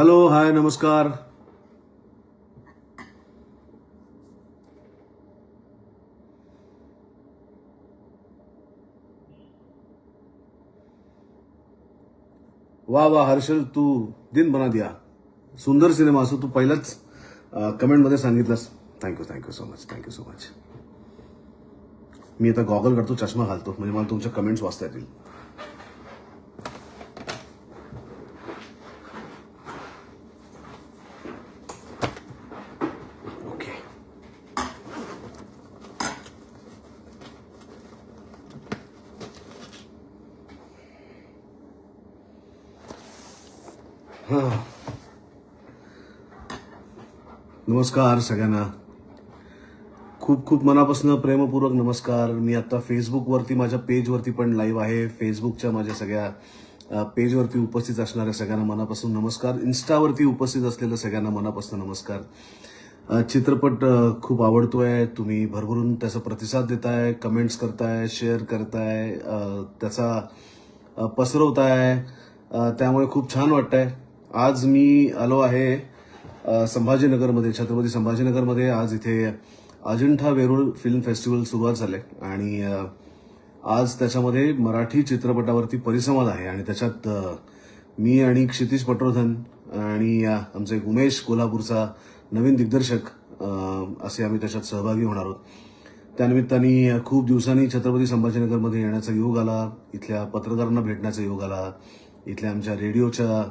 Hello hi नमस्कार वा वा हर्षल तू दिन बना दिया. सुंदर सिनेमा असो तू पहिलाच कमेंटमध्ये सांगितलंस. Thank you thank you so much thank you so much मी आता गॉगल करतो चष्मा घालतो. म्हणजे मला तुमच्या कमेंट्स वाचता येतील. नमस्कार सगळ्यांना. खूप खूप मनापासून प्रेमपूर्वक नमस्कार. मी आता फेसबुकवरती माझ्या पेजवरती पण लाईव्ह आहे. फेसबुकच्या माझ्या सगळ्या पेजवरती उपस्थित असणाऱ्या सगळ्यांना मनापासून नमस्कार. इन्स्टावरती उपस्थित असलेल्या सगळ्यांना मनापासून नमस्कार. चित्रपट खूप आवडतोय. तुम्ही भरभरून त्याचा प्रतिसाद देताय कमेंट्स करताय शेअर करताय त्याचा पसरवताय. त्यामुळे खूप छान वाटतंय. आज मी आलो आहे संभाजीनगरमध्ये छत्रपती संभाजीनगरमध्ये. आज इथे अजिंठा वेरूळ फिल्म फेस्टिवल सुरुवात झाले आणि आज त्याच्यामध्ये मराठी चित्रपटावरती परिसंवाद आहे आणि त्याच्यात मी आणि क्षितिश पटवर्धन आणि आमचे उमेश कोल्हापूरचा नवीन दिग्दर्शक असे आम्ही त्याच्यात सहभागी होणार आहोत. त्यानिमित्ताने खूप दिवसांनी छत्रपती संभाजीनगरमध्ये येण्याचा योग आला इथल्या पत्रकारांना भेटण्याचा योग आला इथल्या आमच्या रेडिओच्या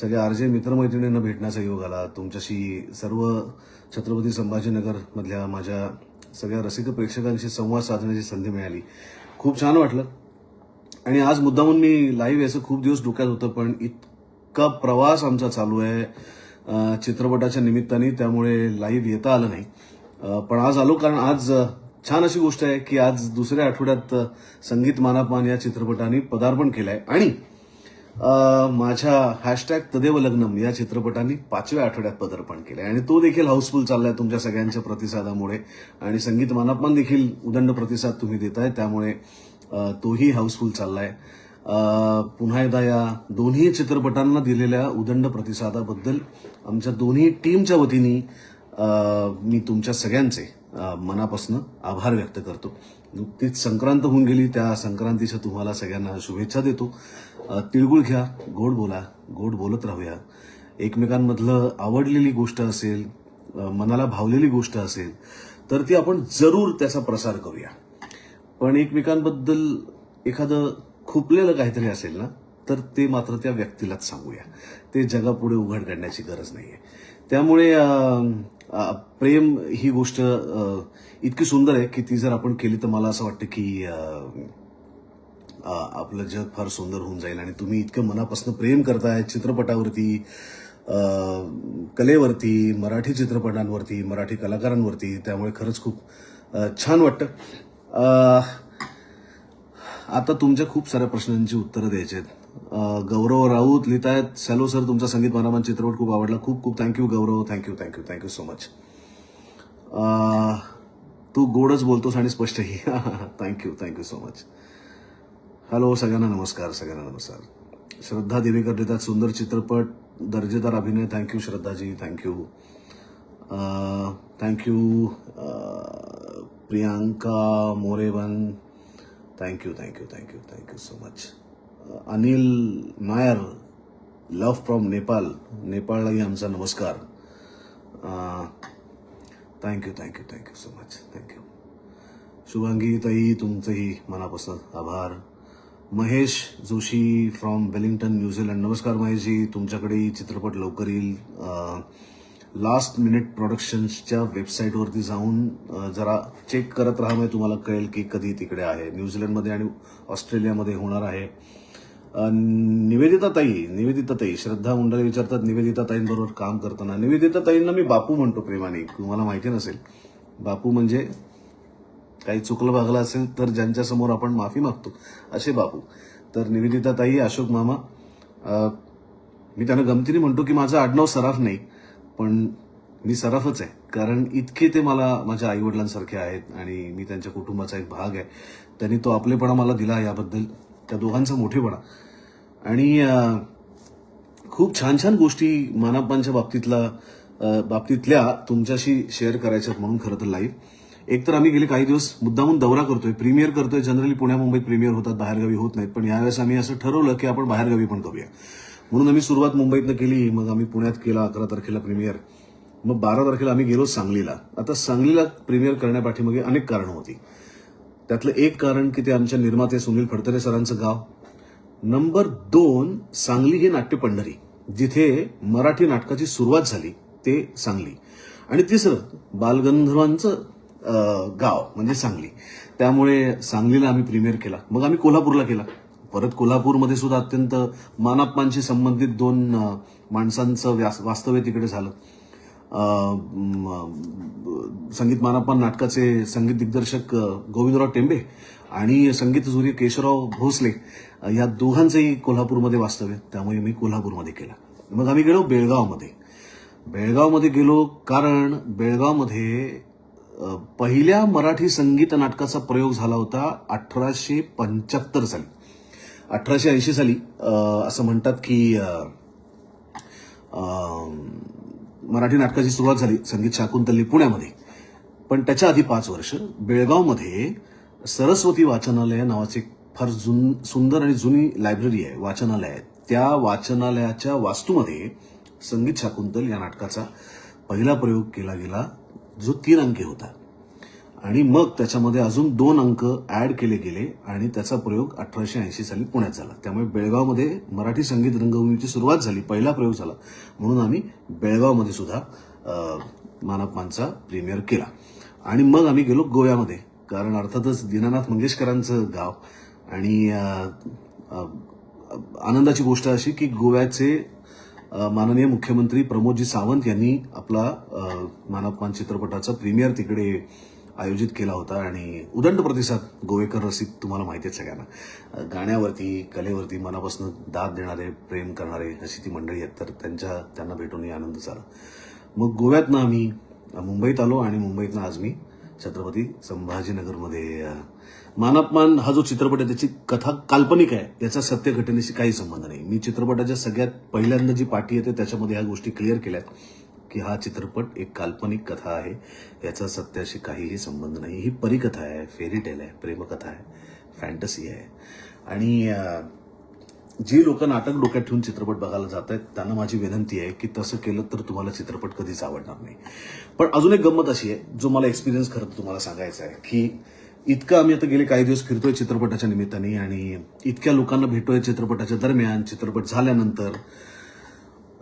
सगळ्या आरजे मित्रमैत्रिणींना भेटण्याचा योग आला. तुमच्याशी सर्व छत्रपती संभाजीनगर मधल्या माझ्या सगळ्या रसिक प्रेक्षकांशी संवाद साधण्याची संधी मिळाली. खूप छान वाटलं. आणि आज मुद्दामून मी लाईव्ह याचं खूप दिवस डोक्यात होतं पण इतका प्रवास आमचा चालू आहे चित्रपटाच्या निमित्ताने त्यामुळे लाईव्ह येता आलं नाही. पण आज आलो कारण आज छान अशी गोष्ट आहे की आज दुसऱ्या आठवड्यात संगीत मानापान या चित्रपटाने पदार्पण केलं आहे आणि माझ्या हॅशटॅग तदेव लग्नम या चित्रपटाने पाचव्या आठवड्यात पदार्पण केलंय. आणि तो देखील हाऊसफुल चाललाय तुमच्या सगळ्यांच्या प्रतिसादामुळे. आणि संगीत मानापमान देखील उदंड प्रतिसाद तुम्ही देताय त्यामुळे तोही हाऊसफुल चाललाय. पुन्हा एकदा या दोन्ही चित्रपटांना दिलेल्या उदंड प्रतिसादाबद्दल आमच्या दोन्ही टीमच्या वतीने मी तुमच्या सगळ्यांचे मनापासून आभार व्यक्त करतो. नुकतीच संक्रांत होऊन गेली त्या संक्रांतीच्या तुम्हाला सगळ्यांना शुभेच्छा देतो. तिळगुळ घ्या गोड बोला गोड बोलत राहूया. एकमेकांमधलं आवडलेली गोष्ट असेल मनाला भावलेली गोष्ट असेल तर ती आपण जरूर त्याचा प्रसार करूया. पण एकमेकांबद्दल एखादं खुपलेलं काहीतरी असेल ना तर ते मात्र त्या व्यक्तीलाच सांगूया. ते जगापुढे उघड काढण्याची गरज नाही आहे त्यामुळे प्रेम ही गोष्ट इतकी सुंदर आहे की ती जर आपण केली तर मला असं वाटतं की आपलं जग फार सुंदर होऊन जाईल आणि तुम्ही इतकं मनापासून प्रेम करताय चित्रपटावरती कलेवरती मराठी चित्रपटांवरती मराठी कलाकारांवरती त्यामुळे खरंच खूप छान वाटतं. आता तुमच्या खूप साऱ्या प्रश्नांची उत्तरं द्यायची आहेत गौरव राऊत लिहितायत. सॅलो सर तुमचा संगीत मानामान चित्रपट खूप आवडला. खूप खूप thank you Gaurav. Thank you thank you thank you so much तू गोडच बोलतोस आणि स्पष्टही. Thank you thank you so much hello सगळ्यांना नमस्कार सगळ्यांना नमस्कार. श्रद्धा देवेकर लिहितात सुंदर चित्रपट दर्जेदार अभिनय. Thank you Shraddhaji. Thank you thank you Priyanka मोरेवन. Thank you thank you thank you thank you so much Anil Nair love from Nepal नेपाळलाही आमचा नमस्कार. Thank you thank you thank you so much thank you Shubhangi Tai तुमचंही मनापासून आभार. Mahesh Joshi from Wellington New Zealand नमस्कार महेशजी तुमच्याकडेही चित्रपट लवकर येईल. लास्ट मिनिट प्रोडक्शन्सच्या वेबसाईटवरती जाऊन जरा चेक करत राहा म्हणजे तुम्हाला कळेल की कधी तिकडे आहे. न्यूझीलंडमध्ये आणि ऑस्ट्रेलियामध्ये होणार आहे. निवेदिताताई निवेदिताताई श्रद्धा मुंडले विचारतात निवेदिताताईंबरोबर काम करताना. निवेदिताताईंना मी बापू म्हणतो प्रेमाने. तुम्हाला माहिती नसेल. बापू म्हणजे काही चुकलं भागलं असेल तर ज्यांच्यासमोर आपण माफी मागतो असे बापू. तर निवेदिताताई अशोक मामा मी त्यांना गमतीने म्हणतो की माझं आडनाव सराफ नाही पण मी सराफच आहे. कारण इतके ते मला माझ्या आईवडिलांसारखे आहेत आणि मी त्यांच्या कुटुंबाचा एक भाग आहे. त्यांनी तो आपलेपणा मला दिला याबद्दल. त्या दोघांचा मोठेपणा. आणि खूप छान छान गोष्टी मानापांच्या बाबतीतला बाबतीतल्या तुमच्याशी शेअर करायच्यात म्हणून खरं तर लाईव्ह एक तर आम्ही गेले काही दिवस मुद्दामून दौरा करतोय प्रीमियर करतोय. जनरली पुण्या मुंबईत प्रीमियर होतात बाहेरगावी होत नाहीत. पण यावेळेस आम्ही असं ठरवलं की आपण बाहेरगावी पण करूया. म्हणून आम्ही सुरुवात मुंबईतनं केली मग आम्ही पुण्यात केला अकरा तारखेला प्रीमियर मग बारा तारखेला आम्ही गेलो सांगलीला. आता सांगलीला प्रीमियर करण्यापाठीमागे अनेक कारणं होती. त्यातलं एक कारण की ते आमच्या निर्माते सुनील फडतरे सरांचं गाव. नंबर दोन सांगली ही नाट्य पंढरी. जिथे मराठी नाटकाची सुरुवात झाली ते सांगली. आणि तिसरं बालगंधर्वांचं गाव म्हणजे सांगली. त्यामुळे सांगलीला आम्ही प्रीमियर केला. मग आम्ही कोल्हापूरला केला. परत कोल्हापूरमध्ये सुद्धा अत्यंत मानापमानशी संबंधित दोन माणसांचं व्यास- वास्तव्य तिकडे झालं. संगीत मानापान नाटकाचे संगीत दिग्दर्शक गोविंदराव टेंबे आणि संगीत सूर्य केशवराव भोसले या दोघांचंही कोल्हापूरमध्ये वास्तव्य. त्यामुळे मी कोल्हापूरमध्ये केलं. मग आम्ही गेलो बेळगावमध्ये. बेळगावमध्ये गेलो कारण बेळगावमध्ये पहिल्या मराठी संगीत नाटकाचा प्रयोग झाला होता अठराशे पंच्याहत्तर साली. अठराशे ऐंशी साली असं म्हणतात की मराठी नाटकाची सुरुवात झाली संगीत शाकुंतली पुण्यामध्ये. पण त्याच्या आधी पाच वर्ष बेळगावमध्ये सरस्वती वाचनालय नावाचे एक फार जुन सुंदर आणि जुनी लायब्ररी आहे वाचनालय आहे. त्या वाचनालयाच्या वास्तूमध्ये संगीत शाकुंतल या नाटकाचा पहिला प्रयोग केला गेला जो तीन अंकी होता. आणि मग त्याच्यामध्ये अजून दोन अंक ऍड केले गेले आणि त्याचा प्रयोग अठराशे ऐंशी साली पुण्यात झाला. त्यामुळे बेळगावमध्ये मराठी संगीत रंगभूमीची सुरुवात झाली पहिला प्रयोग झाला. म्हणून आम्ही बेळगावमध्ये सुद्धा अ, प्रीमियर केला. आणि मग आम्ही गेलो गोव्यामध्ये कारण अर्थातच दीनानाथ मंगेशकरांचं गाव. आणि आनंदाची गोष्ट अशी की गोव्याचे माननीय मुख्यमंत्री प्रमोदजी सावंत यांनी आपला अ, मानवपान चित्रपटाचा प्रीमियर तिकडे आयोजित केला होता आणि उदंड प्रतिसाद गोवेकर रसिक तुम्हाला माहिती आहे सगळ्यांना. गाण्यावरती कलेवरती मनापासून दाद देणारे प्रेम करणारे अशी ती मंडळी आहेत तर त्यांच्या त्यांना भेटूनही आनंद झाला. मग गोव्यातनं आम्ही मुंबईत आलो आणि मुंबईतनं आज मी छत्रपती संभाजीनगरमध्ये मानापमान हा जो चित्रपट आहे त्याची कथा काल्पनिक आहे याचा सत्य घटनेशी काही संबंध नाही. मी चित्रपटाच्या सगळ्यात पहिल्यांदा जी पाठी येते त्याच्यामध्ये ह्या गोष्टी क्लिअर केल्यात. की हा चित्रपट एक काल्पनिक कथा आहे. याचा सत्याशी काहीही संबंध नाही. ही परिकथा आहे फेरी टेल आहे प्रेमकथा आहे फॅन्टसी आहे. आणि जी लोक नाटक डोक्यात ठेवून चित्रपट बघायला जात आहेत त्यांना माझी विनंती आहे की तसं केलं तर तुम्हाला चित्रपट कधीच आवडणार नाही. पण अजून एक गंमत अशी आहे जो मला एक्सपिरियन्स खरं तर तुम्हाला सांगायचा आहे की इतकं आम्ही आता गेले काही दिवस फिरतोय चित्रपटाच्या निमित्ताने आणि इतक्या लोकांना भेटतोय चित्रपटाच्या दरम्यान. चित्रपट झाल्यानंतर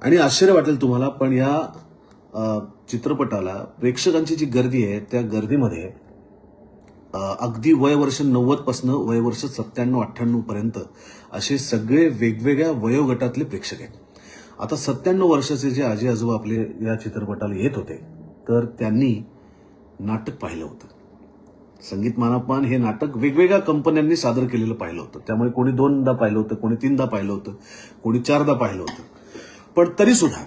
आणि आश्चर्य वाटेल तुम्हाला पण या चित्रपटाला प्रेक्षकांची जी गर्दी आहे त्या गर्दीमध्ये अगदी वयवर्ष नव्वदपासनं वयवर्ष सत्त्याण्णव अठ्ठ्याण्णव पर्यंत असे सगळे वेगवेगळ्या वयोगटातले प्रेक्षक आहेत. आता सत्त्याण्णव वर्षाचे जे आजी आजोबा आपले या चित्रपटाला येत होते तर त्यांनी नाटक पाहिलं होतं. संगीत मानापान हे नाटक वेगवेगळ्या कंपन्यांनी सादर केलेलं पाहिलं होतं. त्यामुळे कोणी दोनदा पाहिलं होतं कोणी तीनदा पाहिलं होतं कोणी चारदा पाहिलं होतं. पण तरीसुद्धा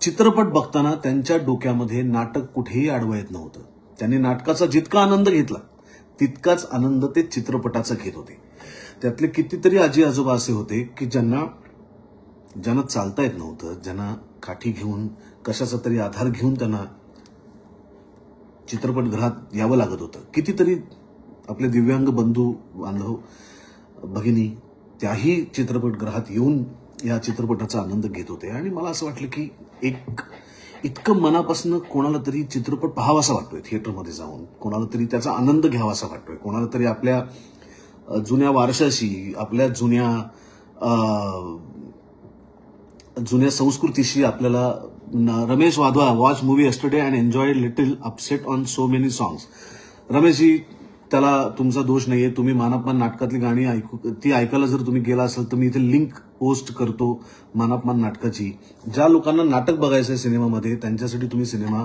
चित्रपट बघताना त्यांच्या डोक्यामध्ये नाटक कुठेही आडवं येत नव्हतं. त्यांनी नाटकाचा जितका आनंद घेतला तितकाच आनंद ते चित्रपटाचा घेत होते. त्यातले कितीतरी आजी आजोबा असे होते की ज्यांना ज्यांना चालता येत नव्हतं ज्यांना काठी घेऊन कशाचा तरी आधार घेऊन त्यांना चित्रपटगृहात यावं लागत होतं. कितीतरी आपले दिव्यांग बंधू बांधव भगिनी त्याही चित्रपटगृहात येऊन या चित्रपटाचा आनंद घेत होते. आणि मला असं वाटलं की एक इतकं मनापासून कोणाला तरी चित्रपट पाहावासा वाटतोय थिएटरमध्ये जाऊन. कोणाला तरी त्याचा आनंद घ्यावासा वाटतोय. कोणाला तरी आपल्या जुन्या वारशाशी आपल्या जुन्या जुन्या संस्कृतीशी आपल्याला न- Ramesh Wadhwa watch movie yesterday and enjoy little upset on so many songs Rameshji त्याला तुमचा दोष नाहीये. तुम्ही मानापमान नाटकातली गाणी ऐकू ती ऐकायला जर तुम्ही गेला असाल तर मी इथे लिंक पोस्ट करतो मानापमान नाटकाची. ज्या लोकांना नाटक बघायचं आहे सिनेमामध्ये त्यांच्यासाठी तुम्ही सिनेमा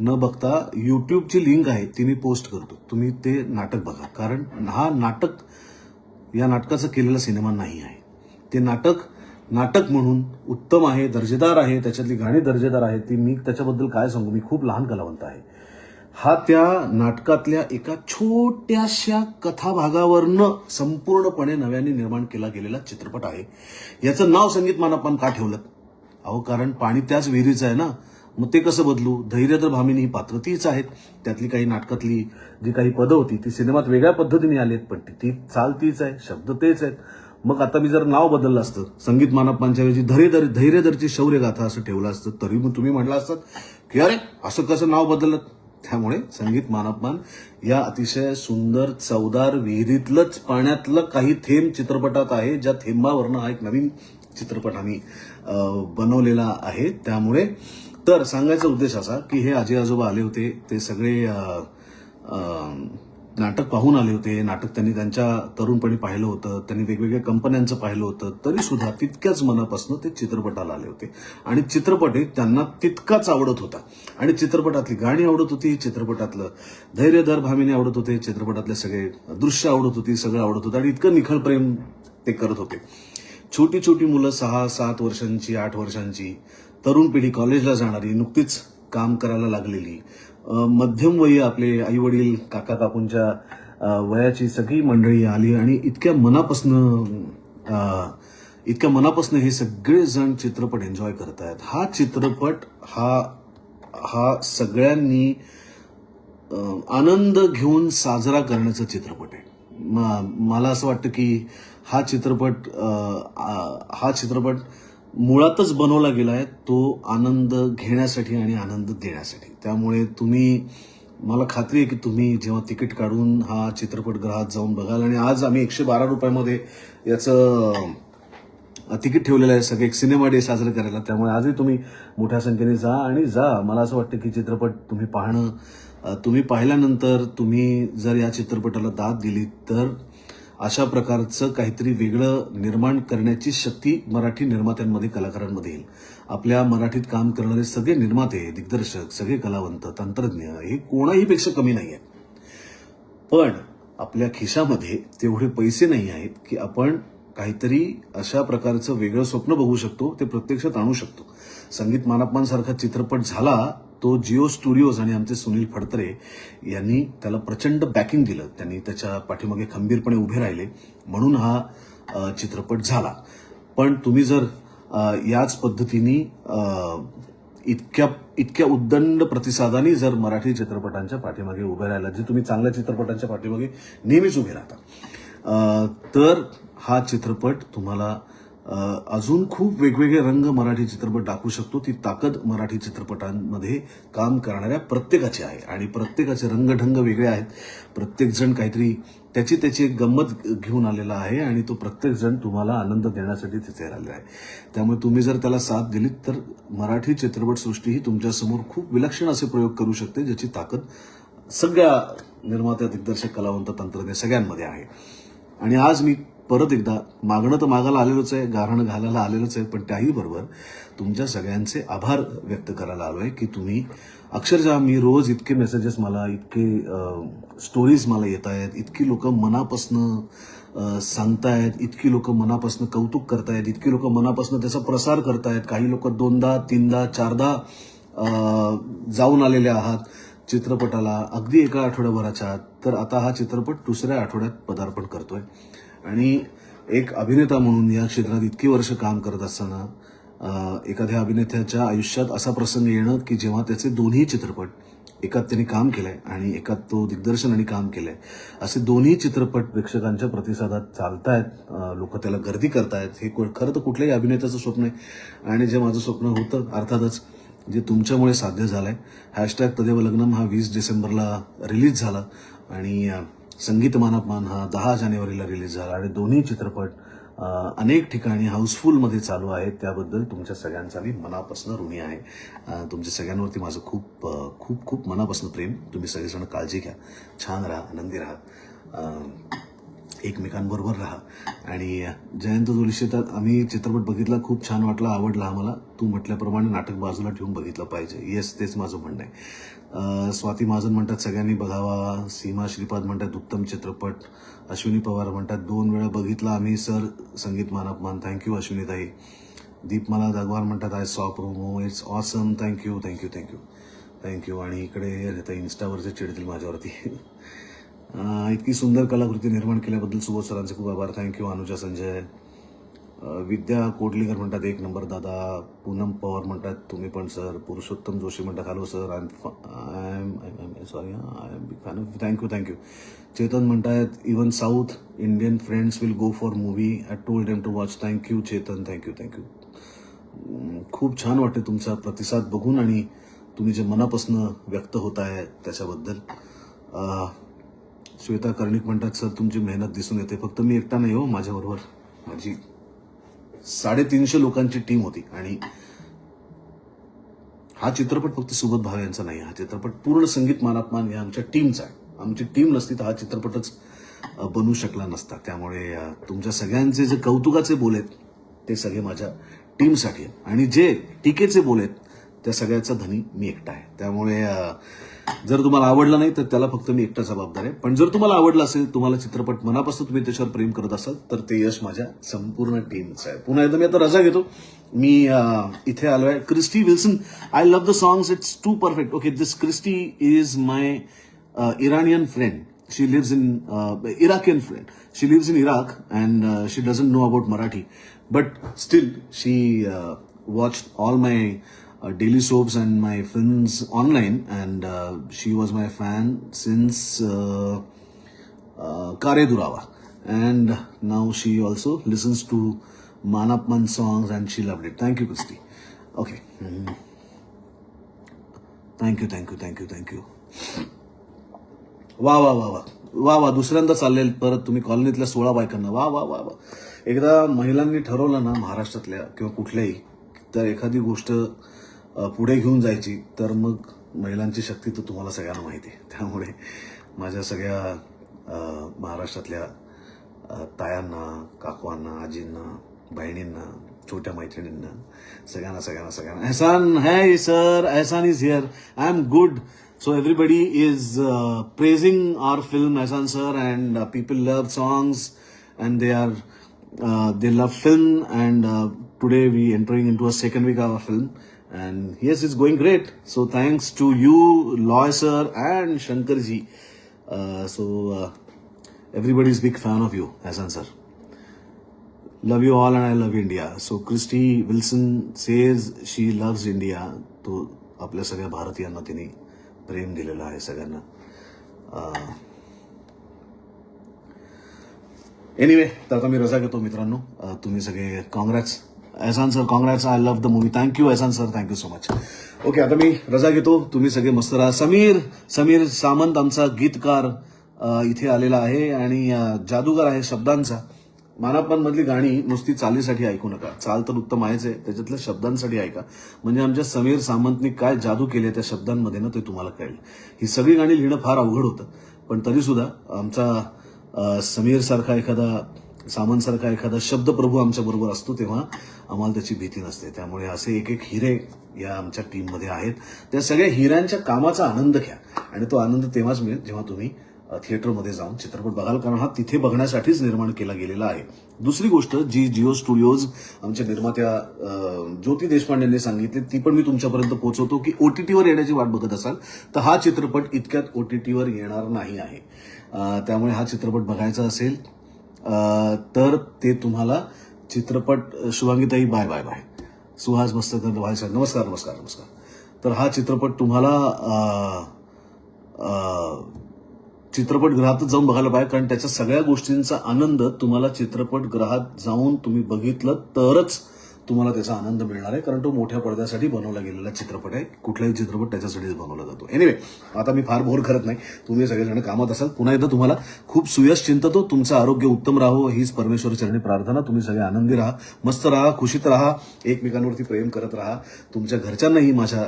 न बघता युट्यूबची लिंक आहे ती मी पोस्ट करतो. तुम्ही ते नाटक बघा. कारण हा नाटक या नाटकाचा केलेला सिनेमा नाही आहे. ते नाटक नाटक म्हणून उत्तम आहे दर्जेदार आहे त्याच्यातली गाणी दर्जेदार आहेत ती मी त्याच्याबद्दल काय सांगू? मी खूप लहान कलावंत आहे. हा त्या नाटकातल्या एका छोट्याशा कथाभागावरनं संपूर्णपणे नव्याने निर्माण केला गेलेला चित्रपट आहे. याचं नाव संगीत मानापान का ठेवलं? अहो कारण पाणी त्याच विहिरीचं आहे ना. मग ते कसं बदलू? धैर्यधर भामिनी ही पात्र तीच आहेत. त्यातली काही नाटकातली जी काही पदं होती ती सिनेमात वेगळ्या पद्धतीने आली आहेत पण ती- ती चाल तीच आहे शब्द तेच आहेत. मग आता मी जर नाव बदललं असतं संगीत मानपांच्या ऐवजी धैर्यधर धैर्यधरची शौर्य गाथा असं ठेवलं असतं तरी मग तुम्ही म्हटलं असतं की अरे असं कसं नाव बदललं? त्यामुळे संगीत मानपान या अतिशय सुंदर चवदार विहिरीतलंच पाण्यातलं काही थेंब चित्रपटात आहे ज्या थेंबावरनं हा एक नवीन चित्रपट आम्ही बनवलेला आहे. त्यामुळे तर सांगायचा उद्देश असा की हे आजी आजोबा आले होते ते सगळे नाटक पाहून आले होते. नाटक त्यांनी त्यांच्या तरुणपणी पाहिलं होतं. त्यांनी वेगवेगळ्या कंपन्यांचं पाहिलं होतं. तरी सुद्धा तितक्याच मनापासून ते चित्रपटाला आले होते. आणि चित्रपटही त्यांना तितकाच आवडत होता. आणि चित्रपटातली गाणी आवडत होती चित्रपटातलं धैर्यधर भामीने आवडत होते चित्रपटातले सगळे दृश्य आवडत होती सगळं आवडत होतं. आणि इतकं निखळ प्रेम ते करत होते. छोटी छोटी मुलं सहा सात वर्षांची आठ वर्षांची तरुण पिढी कॉलेजला जाणारी नुकतीच काम करायला लागलेली मध्यमवयी आपले आई वडील काका काकूंच्या वयाची सगळी मंडळी आली आणि इतक्या मनापासनं इतक्या मनापासनं हे सगळेजण चित्रपट एन्जॉय करत आहेत हा चित्रपट हा हा सगळ्यांनी आनंद घेऊन साजरा करण्याचा चित्रपट आहे. मला असं वाटतं की हा चित्रपट हा चित्रपट मुळातच बनवला गेला आहे तो आनंद घेण्यासाठी आणि आनंद देण्यासाठी. त्यामुळे तुम्ही मला खात्री आहे की तुम्ही जेव्हा तिकीट काढून हा चित्रपटगृहात जाऊन बघाल आणि आज आम्ही एकशे बारा रुपयामध्ये याचं तिकीट ठेवलेलं आहे सगळे एक सिनेमा डे साजरा करायला त्यामुळे आजही तुम्ही मोठ्या संख्येने जा आणि जा. मला असं वाटतं की चित्रपट तुम्ही पाहणं तुम्ही पाहिल्यानंतर तुम्ही जर या चित्रपटाला दाद दिली तर अशा प्रकारचं काहीतरी वेगळं निर्माण करण्याची शक्ती मराठी निर्मात्यांमध्ये कलाकारांमध्ये येईल. आपल्या मराठीत काम करणारे सगळे निर्माते दिग्दर्शक सगळे कलावंत तंत्रज्ञ हे कोणाही पेक्षा कमी नाही आहेत. पण आपल्या खिशामध्ये तेवढे पैसे नाही आहेत की आपण काहीतरी अशा प्रकारचं वेगळं स्वप्न बघू शकतो ते प्रत्यक्षात आणू शकतो. संगीत मानपमान सारखा चित्रपट झाला तो जिओ स्टुडिओज आणि आमचे सुनील फडतरे यांनी त्याला प्रचंड बॅकिंग दिलं. त्यांनी त्याच्या पाठीमागे खंबीरपणे उभे राहिले. म्हणून हा चित्रपट झाला. पण तुम्ही जर याच पद्धतीने इतक्या इतक्या उद्दंड प्रतिसादाने जर मराठी चित्रपटांच्या पाठीमागे उभे राहिला जे तुम्ही चांगल्या चित्रपटांच्या पाठीमागे नेहमीच उभे राहता तर हा चित्रपट तुम्हाला अजून खूप वेगवेगळे रंग मराठी चित्रपट दाखवू शकतो. ती ताकद मराठी चित्रपटांमध्ये काम करणाऱ्या प्रत्येकाची आहे आणि प्रत्येकाचे रंगढंग वेगळे आहेत. प्रत्येकजण काहीतरी त्याची त्याची एक गंमत घेऊन आलेला आहे आणि तो प्रत्येकजण तुम्हाला आनंद देण्यासाठी तिथे आलेला आहे. त्यामुळे तुम्ही जर त्याला साथ दिलीत तर मराठी चित्रपटसृष्टी ही तुमच्यासमोर खूप विलक्षण असे प्रयोग करू शकते ज्याची ताकद सगळ्या निर्मात्या दिग्दर्शक कलावंत तंत्रज्ञ सगळ्यांमध्ये आहे. आणि आज मी परत एकदा मागणं तर मागायला आलेलोच आहे गारणं घालायला आलेलोच आहे पण त्याही बरोबर तुमच्या सगळ्यांचे आभार व्यक्त करायला आलो आहे की तुम्ही अक्षरशः मी रोज इतके मेसेजेस मला इतके स्टोरीज मला येत आहेत इतकी लोक मनापासनं सांगतायत इतकी लोक मनापासनं कौतुक करतायत इतकी लोक मनापासनं त्याचा प्रसार करतायत. काही लोक दोनदा तीनदा चारदा जाऊन आलेले आहात चित्रपटाला. अगदी एका आठवड्याभराच्या आत. तर आता हा चित्रपट दुसऱ्या आठवड्यात पदार्पण करतोय. आणि एक अभिनेता म्हणून या क्षेत्रात इतकी वर्ष काम करत असताना एखाद्या अभिनेत्याच्या आयुष्यात असा प्रसंग येणं की जेव्हा त्याचे दोन्ही चित्रपट एकात त्यांनी काम केलंय आणि एकात तो दिग्दर्शन आणि काम केलंय असे दोन्ही चित्रपट प्रेक्षकांच्या प्रतिसादात चालतायत लोक त्याला गर्दी करतायत हे खरं तर कुठल्याही अभिनेत्याचं स्वप्न आहे. आणि जे माझं स्वप्न होतं अर्थातच जे तुमच्यामुळे साध्य झालंय हॅशटॅग तदेव लग्नम हा वीस डिसेंबरला रिलीज झाला आणि संगीत मानापमान हा दहा जानेवारीला रिलीज झाला आणि दोन्ही चित्रपट अनेक ठिकाणी हाऊसफुलमध्ये चालू आहेत. त्याबद्दल तुमच्या सगळ्यांचा मी मनापासून ऋणी आहे. तुमच्या सगळ्यांवरती माझं खूप खूप खूप मनापासून प्रेम. तुम्ही सगळेजण काळजी घ्या. छान राहा आनंदी राहा. एकमेकांबरोबर राहा. आणि जयंत जोशीशी आम्ही चित्रपट बघितला खूप छान वाटला आवडला आम्हाला. तू म्हटल्याप्रमाणे नाटक बाजूला ठेवून बघितलं पाहिजे. येस तेच माझं म्हणणं आहे. स्वाती महाजन म्हणतात सगळ्यांनी बघावा. सीमा श्रीपाद म्हणतात उत्तम चित्रपट. अश्विनी पवार म्हणतात दोन वेळा बघितला आम्ही सर. संगीत मानपमान थँक्यू अश्विनीताई. दीपमाला दागवार म्हणतात I saw promo it's awesome thank you thank you thank you thank you आणि इकडे आता इन्स्टावरचे चिडतील माझ्यावरती. इतकी सुंदर कलाकृती निर्माण केल्याबद्दल सुबोध सरांचे खूप आभार. Thank you Anuja Sanjay. विद्या कोडलीकर म्हणतात एक नंबर दादा पूनम पवार म्हणतात तुम्ही पण सर पुरुषोत्तम जोशी म्हणतात hello sir I am I am sorry I am be fan of thank you thank you Chetan म्हणतायत even south Indian friends will go for movie I told them to watch thank you Chetan. Thank you thank you खूप छान वाटते तुमचा प्रतिसाद बघून आणि तुम्ही जे मनापासून व्यक्त होत आहे त्याच्याबद्दल श्वेता कर्णिक म्हणतात सर तुमची मेहनत दिसून येते. फक्त मी एकटा नाही हो माझ्याबरोबर माझी साडेतीनशे लोकांची टीम होती आणि हा चित्रपट फक्त सुबोध भावे यांचा नाही हा चित्रपट पूर्ण संगीत मानापमान या आमच्या टीमचा आहे. आमची टीम नसती तर हा चित्रपटच बनू शकला नसता. त्यामुळे तुमच्या सगळ्यांचे जे कौतुकाचे बोल आहेत ते सगळे माझ्या टीमसाठी आहेत. आणि जे टीकेचे बोल आहेत त्या सगळ्याचा धनी मी एकटा आहे. त्यामुळे जर तुम्हाला आवडला नाही तर त्याला फक्त मी एकटा जबाबदार आहे. पण जर तुम्हाला आवडला असेल तुम्हाला चित्रपट मनापासून तुम्ही त्याच्यावर प्रेम करत असाल तर ते यश माझ्या संपूर्ण टीमचं आहे. पुन्हा एकदा मी आता रजा घेतो. मी इथे इथे आलोय. Christy Wilson I love the songs it's too perfect okay this Christy is my Iranian friend she lives in uh, Iraqian friend. She lives in Iraq and uh, she doesn't know about Marathi, but still she uh, watched all my daily soaps and my films online, and uh, she was my fan since uh, uh, Kare Durava, and now she also listens to Manapman songs and she loved it. Thank you, Christy. Okay. Mhm. Thank you, thank you, thank you, thank you. वा वा वा वा वा वा दुसऱ्यांदा चाललेल परत तुम्ही कॉलनीतल्या सोळा बायकांना वा वा वा वा एकदा महिलांनी ठरवलं ना महाराष्ट्रातल्या किंवा कुठल्याही तर एखादी गोष्ट अ, पुढे घेऊन जायची. तर मग महिलांची शक्ती तर तुम्हाला सगळ्यांना माहिती आहे. त्यामुळे माझ्या सगळ्या महाराष्ट्रातल्या तायांना काकवांना आजींना बहिणींना छोट्या मैत्रिणींना सगळ्यांना सगळ्यांना सगळ्यांना एहसान है sir Ehsaan is here I am good. So everybody is praising our film Ehsaan sir and people love songs and they are they love film and today we entering in to a second week our film and yes it's going great so thanks to you Loy sir and Shankar ji uh, so uh, everybody's big fan of you Ehsan sir love you all and I love India. So Christy Wilson says she loves India. तो आपल्या सगळ्या भारतीयांना तिने प्रेम दिलेलं आहे सगळ्यांना anyway तर आता मी रजा घेतो मित्रांनो तुम्ही सगळे congrats Ehsaan sir congrats I love the movie thank you Ehsaan sir. Thank you so much okay आता मी रजा घेतो. तुम्ही सगळे मस्त राहा. समीर समीर सामंत आमचा गीतकार इथे आलेला आहे आणि जादूगार आहे शब्दांचा. मानापन गाणी नुसती चालीसाठी ऐकू नका. चाल तर उत्तम आहेच आहे. त्याच्यातल्या शब्दांसाठी ऐका. म्हणजे आमच्या समीर सामंतनी काय जादू केले त्या शब्दांमध्ये ना ते तुम्हाला कळेल. ही सगळी गाणी लिहिणं फार अवघड होतं. पण तरीसुद्धा आमचा समीरसारखा समीर सारखा एखादा सामानसारखा एखादा शब्दप्रभू आमच्या बरोबर असतो तेव्हा आम्हाला त्याची भीती नसते. त्यामुळे असे एक एक हिरे या आमच्या टीममध्ये आहेत. त्या सगळ्या हिऱ्यांच्या कामाचा आनंद घ्या. आणि तो आनंद तेव्हाच मिळेल जेव्हा तुम्ही थिएटरमध्ये जाऊन चित्रपट बघाल. कारण हा तिथे बघण्यासाठीच निर्माण केला गेलेला आहे. दुसरी गोष्ट जी जिओ स्टुडिओज आमच्या निर्मात्या ज्योती देशपांडेंनी सांगितली ती पण मी तुमच्यापर्यंत पोहोचवतो की ओ टी टीवर येण्याची वाट बघत असाल तर हा चित्रपट इतक्यात ओ टी टीवर येणार नाही आहे. त्यामुळे हा चित्रपट बघायचा असेल. तर ते तुम्हाला चित्रपट शुभांगीताई bye bye bye. Suhas Mastakar भाई सर नमस्कार नमस्कार नमस्कार. तर हा चित्रपट तुम्हाला चित्रपटगृहातच जाऊन बघायला पाहिजे कारण त्याच्या सगळ्या गोष्टींचा आनंद तुम्हाला चित्रपटगृहात जाऊन तुम्ही बघितलं तरच तुम्हाला त्याचा आनंद मिळणार आहे कारण तो मोठ्या पडद्यासाठी बनवला गेलेला चित्रपट आहे. कुठलाही चित्रपट त्याच्यासाठीच बनवला जातो. एनिवे आता मी फार बोर करत नाही. तुम्ही सगळेजण कामात असाल. पुन्हा एकदा तुम्हाला खूप सुयश चिंततो. तुमचं आरोग्य उत्तम राहो. हीच परमेश्वर चरणी प्रार्थना. तुम्ही सगळे आनंदी राहा. मस्त राहा. खुशीत राहा. एकमेकांवरती प्रेम करत राहा. तुमच्या घरच्यांनाही माझ्या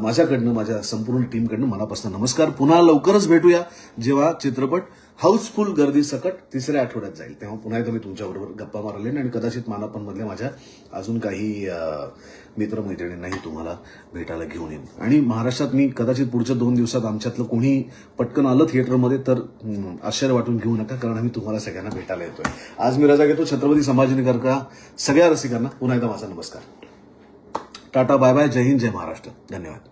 माझ्याकडनं माझ्या संपूर्ण टीमकडनं मनापासून नमस्कार. पुन्हा लवकरच भेटूया. जेव्हा चित्रपट हाऊसफुल गर्दी सकट तिसऱ्या आठवड्यात जाईल. तेव्हा पुन्हा एकदा मी तुमच्याबरोबर गप्पा मारले आणि कदाचित मानापनमधल्या माझ्या अजून काही मित्रमैत्रिणींनाही तुम्हाला भेटायला घेऊन येईन. आणि महाराष्ट्रात मी कदाचित पुढच्या दोन दिवसात आमच्यातलं कोणी पटकन आलं थिएटरमध्ये तर आश्चर्य वाटून घेऊ नका कारण आम्ही तुम्हाला सगळ्यांना भेटायला येतोय. आज मी रजा घेतो छत्रपती संभाजीनगर का सगळ्या रसिकांना. पुन्हा एकदा माझा नमस्कार. टाटा बाय बाय जय हिंद जय महाराष्ट्र. धन्यवाद.